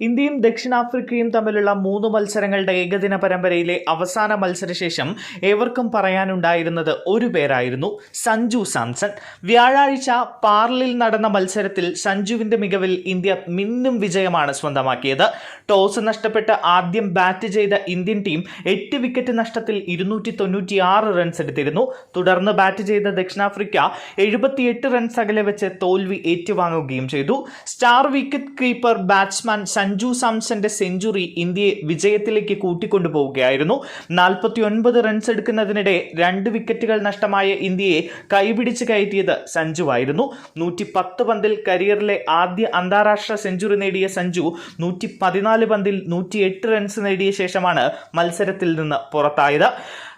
ഇന്ത്യയും ദക്ഷിണാഫ്രിക്കയും തമ്മിലുള്ള മൂന്ന് മത്സരങ്ങളുടെ ഏകദിന പരമ്പരയിലെ അവസാന മത്സരശേഷം ഏവർക്കും പറയാനുണ്ടായിരുന്നത് ഒരു പേരായിരുന്നു സഞ്ജു സാംസൺ. വ്യാഴാഴ്ച പാർലിൽ നടന്ന മത്സരത്തിൽ സഞ്ജുവിന്റെ മികവിൽ ഇന്ത്യ മിന്നും വിജയമാണ് സ്വന്തമാക്കിയത്. ടോസ് നഷ്ടപ്പെട്ട് ആദ്യം ബാറ്റ് ചെയ്ത ഇന്ത്യൻ ടീം എട്ട് വിക്കറ്റ് നഷ്ടത്തിൽ ഇരുന്നൂറ്റി തൊണ്ണൂറ്റിയാറ് റൺസ് എടുത്തിരുന്നു. തുടർന്ന് ബാറ്റ് ചെയ്ത ദക്ഷിണാഫ്രിക്ക എഴുപത്തിയെട്ട് റൺസ് അകലെ വെച്ച് തോൽവി ഏറ്റുവാങ്ങുകയും ചെയ്തു. Star wicket keeper batsman Sanju സാംസന്റെ century ഇന്ത്യയെ വിജയത്തിലേക്ക് കൂട്ടിക്കൊണ്ടുപോവുകയായിരുന്നു നാൽപ്പത്തി റൺസ് എടുക്കുന്നതിനിടെ രണ്ട് വിക്കറ്റുകൾ നഷ്ടമായ ഇന്ത്യയെ കൈപിടിച്ച് കയറ്റിയത് സഞ്ജുവായിരുന്നു. നൂറ്റി പത്ത് പന്തിൽ കരിയറിലെ ആദ്യ അന്താരാഷ്ട്ര സെഞ്ചുറി നേടിയ സഞ്ജു നൂറ്റി പതിനാല് പന്തിൽ നൂറ്റി എട്ട് റൺസ് നേടിയ ശേഷമാണ് മത്സരത്തിൽ നിന്ന് പുറത്തായത്.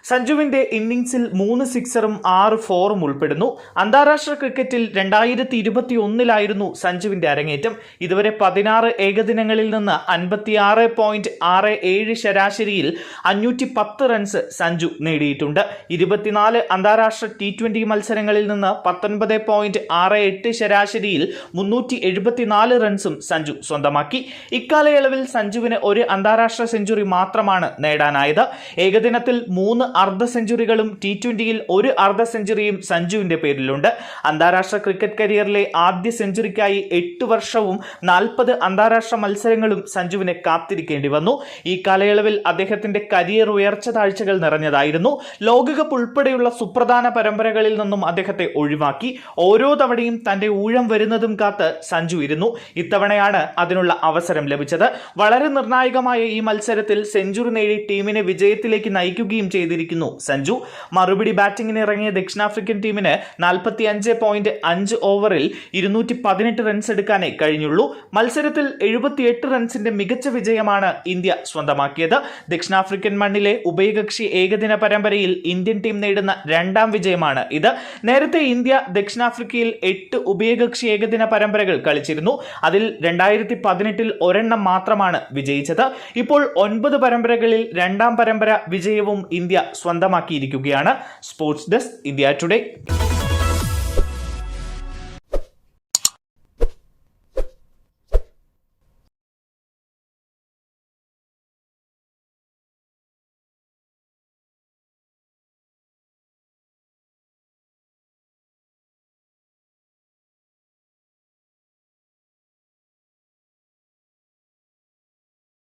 സഞ്ജുവിന്റെ ഇന്നിംഗ്സിൽ മൂന്ന് സിക്സറും ആറ് ഫോറും ഉൾപ്പെടുന്നു. അന്താരാഷ്ട്ര ക്രിക്കറ്റിൽ രണ്ടായിരത്തി ഇരുപത്തി ഒന്നിലായിരുന്നു സഞ്ജുവിന്റെ അരങ്ങേറ്റം. ഇതുവരെ പതിനാറ് ഏകദിനങ്ങളിൽ നിന്ന് അൻപത്തിയാറ് പോയിന്റ് ആറ് ഏഴ് ശരാശരിയിൽ അഞ്ഞൂറ്റി പത്ത് റൺസ് സഞ്ജു നേടിയിട്ടുണ്ട്. ഇരുപത്തിനാല് അന്താരാഷ്ട്ര ടി ട്വന്റി മത്സരങ്ങളിൽ നിന്ന് പത്തൊൻപത് പോയിന്റ് ആറ് എട്ട് ശരാശരിയിൽ മുന്നൂറ്റി എഴുപത്തിനാല് റൺസും സഞ്ജു സ്വന്തമാക്കി. ഇക്കാലയളവിൽ സഞ്ജുവിന് ഒരു അന്താരാഷ്ട്ര സെഞ്ചുറി മാത്രമാണ് നേടാനായത്. ഏകദിനത്തിൽ മൂന്ന് അർദ്ധ സെഞ്ചുറികളും ടി ട്വന്റിയിൽ ഒരു അർദ്ധ സെഞ്ചുറിയും സഞ്ജുവിന്റെ പേരിലുണ്ട്. അന്താരാഷ്ട്ര ക്രിക്കറ്റ് കരിയറിലെ ആദ്യ സെഞ്ചുറിക്കായി എട്ട് വർഷവും നാൽപ്പത് അന്താരാഷ്ട്ര മത്സരങ്ങളും സഞ്ജുവിനെ കാത്തിരിക്കേണ്ടി വന്നു. ഈ കാലയളവിൽ അദ്ദേഹത്തിന്റെ കരിയർ ഉയർച്ച താഴ്ചകൾ നിറഞ്ഞതായിരുന്നു. ലോകകപ്പ് ഉൾപ്പെടെയുള്ള സുപ്രധാന പരമ്പരകളിൽ നിന്നും അദ്ദേഹത്തെ ഒഴിവാക്കി. ഓരോ തവണയും തന്റെ ഊഴം വരുന്നതും കാത്ത് സഞ്ജു ഇരുന്നു. ഇത്തവണയാണ് അതിനുള്ള അവസരം ലഭിച്ചത്. വളരെ നിർണായകമായ ഈ മത്സരത്തിൽ സെഞ്ചുറി നേടി ടീമിനെ വിജയത്തിലേക്ക് നയിക്കുകയും ചെയ്തിരിക്കുന്നു സഞ്ജു മറുപടി ബാറ്റിംഗിന് ഇറങ്ങിയ ദക്ഷിണാഫ്രിക്കൻ ടീമിന് നാൽപ്പത്തി അഞ്ച് പോയിന്റ് അഞ്ച് ഓവറിൽ ഇരുന്നൂറ്റി പതിനെട്ട് റൺസ് എടുക്കാനേ കഴിഞ്ഞുള്ളൂ. മത്സരത്തിൽ എഴുപത്തിയെട്ട് റൺസിന്റെ മികച്ച വിജയമാണ് ഇന്ത്യ സ്വന്തമാക്കിയത്. ദക്ഷിണാഫ്രിക്കൻ മണ്ണിലെ ഉഭയകക്ഷി ഏകദിന പരമ്പരയിൽ ഇന്ത്യൻ ടീം നേടുന്ന രണ്ടാം വിജയമാണ് ഇത്. നേരത്തെ ഇന്ത്യ ദക്ഷിണാഫ്രിക്കയിൽ എട്ട് ഉഭയകക്ഷി ഏകദിന പരമ്പരകൾ കളിച്ചിരുന്നു. അതിൽ രണ്ടായിരത്തി പതിനെട്ടിൽ ഒരെണ്ണം മാത്രമാണ് വിജയിച്ചത്. ഇപ്പോൾ ഒൻപത് പരമ്പരകളിൽ രണ്ടാം പരമ്പര വിജയവും ഇന്ത്യ സ്വന്തമാക്കിയിരിക്കുകയാണ് സ്പോർട്സ് ഡെസ്ക് ഇന്ത്യ ടുഡേ.